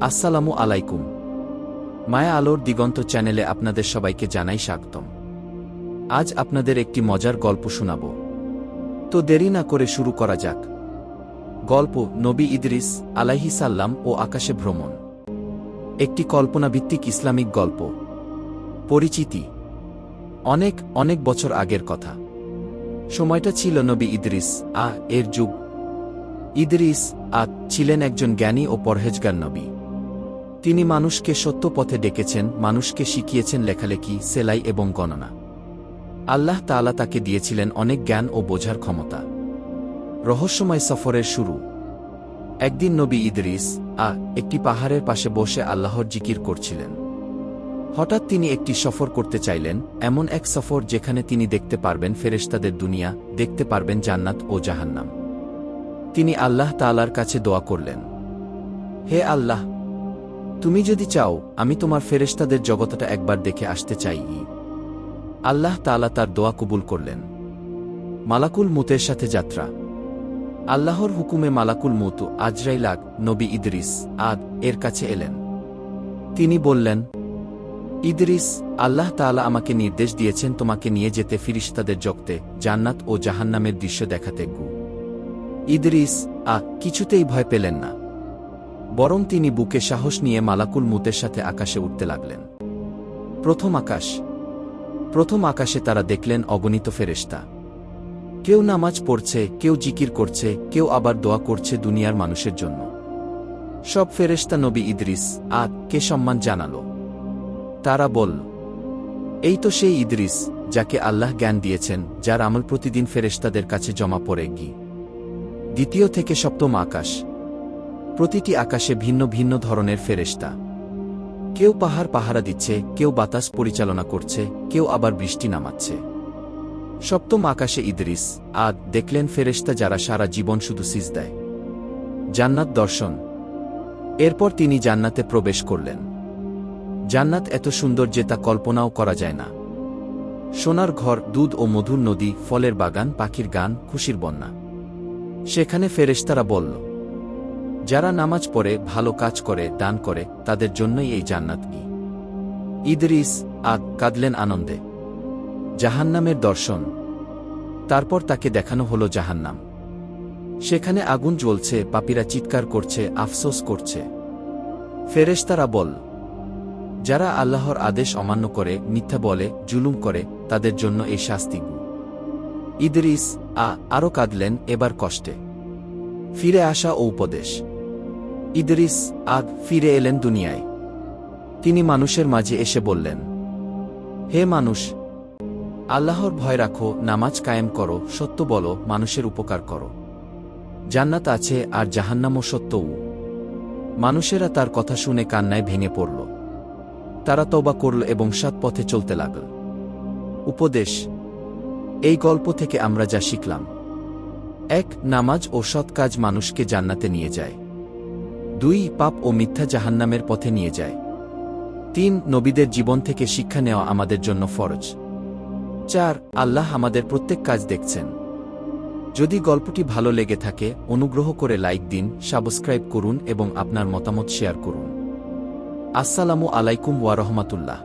আসসালামু আলাইকুম। মায়া আলোর দিগন্ত চ্যানেলে আপনাদের সবাইকে জানাই স্বাগতম। আজ আপনাদের একটি মজার গল্প শোনাব। তো দেরি না করে শুরু করা যাক। গল্প নবী ইদরিস সাল্লাম ও আকাশে ভ্রমণ। একটি কল্পনাভিত্তিক ইসলামিক গল্প। পরিচিতি। অনেক অনেক বছর আগের কথা। সময়টা ছিল নবী ইদরিস আ এর যুগ। ইদরিস আ ছিলেন একজন জ্ঞানী ও পরহেজগার নবী। তিনি মানুষকে সত্য পথে ডেকেছেন, মানুষকে শিখিয়েছেন লেখালেখি, সেলাই এবং গণনা। আল্লাহ তাআলা তাকে দিয়েছিলেন অনেক জ্ঞান ও বোঝার ক্ষমতা। রহস্যময় সফরের শুরু। একদিন নবী ইদরিস, আ, একটি পাহাড়ের পাশে বসে আল্লাহর জিকির করছিলেন। হঠাৎ তিনি একটি সফর করতে চাইলেন, এমন এক সফর যেখানে তিনি দেখতে পারবেন ফেরেশতাদের দুনিয়া, দেখতে পারবেন জান্নাত ও জাহান্নাম। তিনি আল্লাহ তাআলার কাছে দোয়া করলেন, হে আল্লাহ তুমি যদি চাও, আমি তোমার ফেরেশতাদের জগতটা একবার দেখে আসতে চাই। আল্লাহ তাআলা তার দোয়া কবুল করলেন। মালাকুল মুতের সাথে যাত্রা। আল্লাহর হুকুমে মালাকুল মুতু আজরাইলাক নবী ইদরিস আদ এর কাছে এলেন। তিনি বললেন, ইদরিস, আল্লাহ তাআলা আমাকে নির্দেশ দিয়েছেন তোমাকে নিয়ে যেতে ফিরিস্তাদের জগতে জান্নাত ও জাহান্নামের দৃশ্য দেখাতে গু। ইদরিস আ কিছুতেই ভয় পেলেন না। বরং তিনি বুকে সাহস নিয়ে মালাকুল মুতের সাথে আকাশে উঠতে লাগলেন। প্রথম আকাশ। প্রথম আকাশে তারা দেখলেন অগণিত ফেরেশতা। কেউ নামাজ পড়ছে, কেউ জিকির করছে, কেউ আবার দোয়া করছে দুনিয়ার মানুষের জন্য। সব ফেরেশতা নবী ইদরিস, আ, কে সম্মান জানালো? তারা বলল, এই তো সেই ইদরিস, যাকে আল্লাহ জ্ঞান দিয়েছেন, যার আমল প্রতিদিন ফেরেশতাদের কাছে জমা পড়ে গি। দ্বিতীয় থেকে সপ্তম আকাশ। প্রতিটি আকাশে ভিন্ন ভিন্ন ধরনের ফেরেশতা। কেউ পাহাড় পাহারা দিচ্ছে, কেউ বাতাস পরিচালনা করছে, কেউ আবার বৃষ্টি নামাচ্ছে। সপ্তম আকাশে ইদ্রিস, আদ, দেখলেন ফেরেশতা যারা সারা জীবন শুধু সিজ দেয়। জান্নাত দর্শন। এরপর তিনি জান্নাতে প্রবেশ করলেন। জান্নাত এত সুন্দর যে তা কল্পনাও করা যায় না। সোনার ঘর, দুধ ও মধুর নদী, ফলের বাগান, পাখির গান, খুশির বন্যা। সেখানে ফেরেশতারা বলল যারা নামাজ পড়ে, ভালো কাজ করে, দান করে, তাদের জন্যই এই জান্নাত কি। ইদরিস আগ কাঁদলেন আনন্দে। জাহান্নামের দর্শন। তারপর তাকে দেখানো হল জাহান্নাম। সেখানে আগুন জ্বলছে, পাপীরা চিৎকার করছে, আফসোস করছে। ফেরেশতারা বল, যারা আল্লাহর আদেশ অমান্য করে, মিথ্যা বলে, জুলুম করে, তাদের জন্য এই শাস্তি ইদরিস আ আরও কাঁদলেন, এবার কষ্টে। ফিরে আসা ও উপদেশ। ইদরিস আগ ফিরে এলেন দুনিয়ায়। তিনি মানুষের মাঝে এসে বললেন, হে মানুষ, আল্লাহর ভয় রাখো, নামাজ কায়েম করো, সত্য বলো, মানুষের উপকার করো। জান্নাত আছে আর জাহান্নামও সত্যও। মানুষেরা তার কথা শুনে কান্নায় ভেঙে পড়ল। তারা তবা করল এবং সাত পথে চলতে লাগল। উপদেশ, এই গল্প থেকে আমরা যা শিখলাম। এক, নামাজ ও সৎ কাজ মানুষকে জান্নাতে নিয়ে যায়। দুই পাপ ও মিথ্যা জাহান্নামের পথে নিয়ে যায়। তিন, নবীদের জীবন থেকে শিক্ষা নেওয়া আমাদের জন্য ফরজ। চার, আল্লাহ আমাদের প্রত্যেক কাজ দেখছেন। যদি গল্পটি ভালো লেগে থাকে, অনুগ্রহ করে লাইক দিন, সাবস্ক্রাইব করুন এবং আপনার মতামত শেয়ার করুন। আসসালামু আলাইকুম ওয়ারহমাতুল্লাহ